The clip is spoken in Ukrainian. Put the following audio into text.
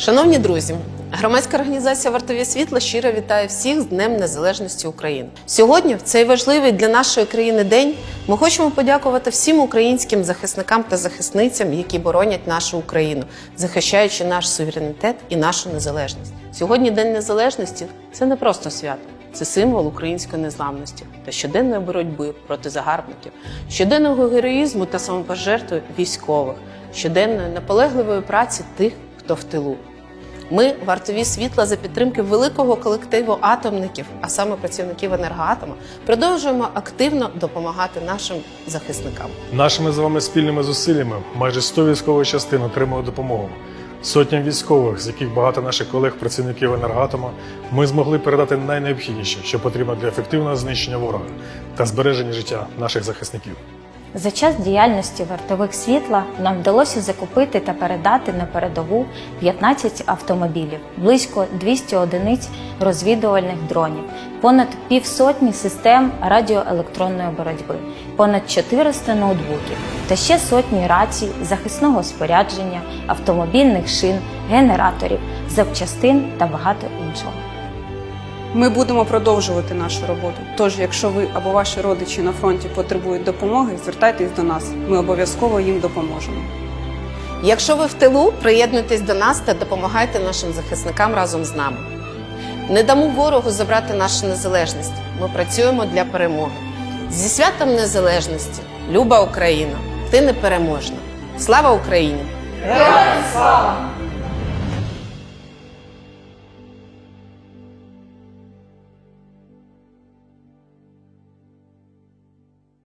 Шановні друзі, громадська організація Вартові світла щиро вітає всіх з Днем Незалежності України. Сьогодні, в цей важливий для нашої країни день, ми хочемо подякувати всім українським захисникам та захисницям, які боронять нашу Україну, захищаючи наш суверенітет і нашу незалежність. Сьогодні День Незалежності це не просто свято. Це символ української незламності та щоденної боротьби проти загарбників, щоденного героїзму та самопожертви військових, щоденної наполегливої праці тих, хто в тилу. Ми вартові світла за підтримки великого колективу атомників, а саме працівників енергоатома, продовжуємо активно допомагати нашим захисникам. Нашими з вами спільними зусиллями майже 100 військових частин отримали допомогу. Сотням військових, з яких багато наших колег-працівників енергоатома, ми змогли передати найнеобхідніше, що потрібно для ефективного знищення ворога та збереження життя наших захисників. За час діяльності вартових світла нам вдалося закупити та передати на передову 15 автомобілів, близько 200 одиниць розвідувальних дронів, понад півсотні систем радіоелектронної боротьби, понад 400 ноутбуків та ще сотні рацій, захисного спорядження, автомобільних шин, генераторів, запчастин та багато іншого. Ми будемо продовжувати нашу роботу. Тож, якщо ви або ваші родичі на фронті потребують допомоги, звертайтесь до нас. Ми обов'язково їм допоможемо. Якщо ви в тилу, приєднуйтесь до нас та допомагайте нашим захисникам разом з нами. Не дамо ворогу забрати нашу незалежність. Ми працюємо для перемоги. Зі святом незалежності, люба Україна! Ти непереможна! Слава Україні! Героям слава!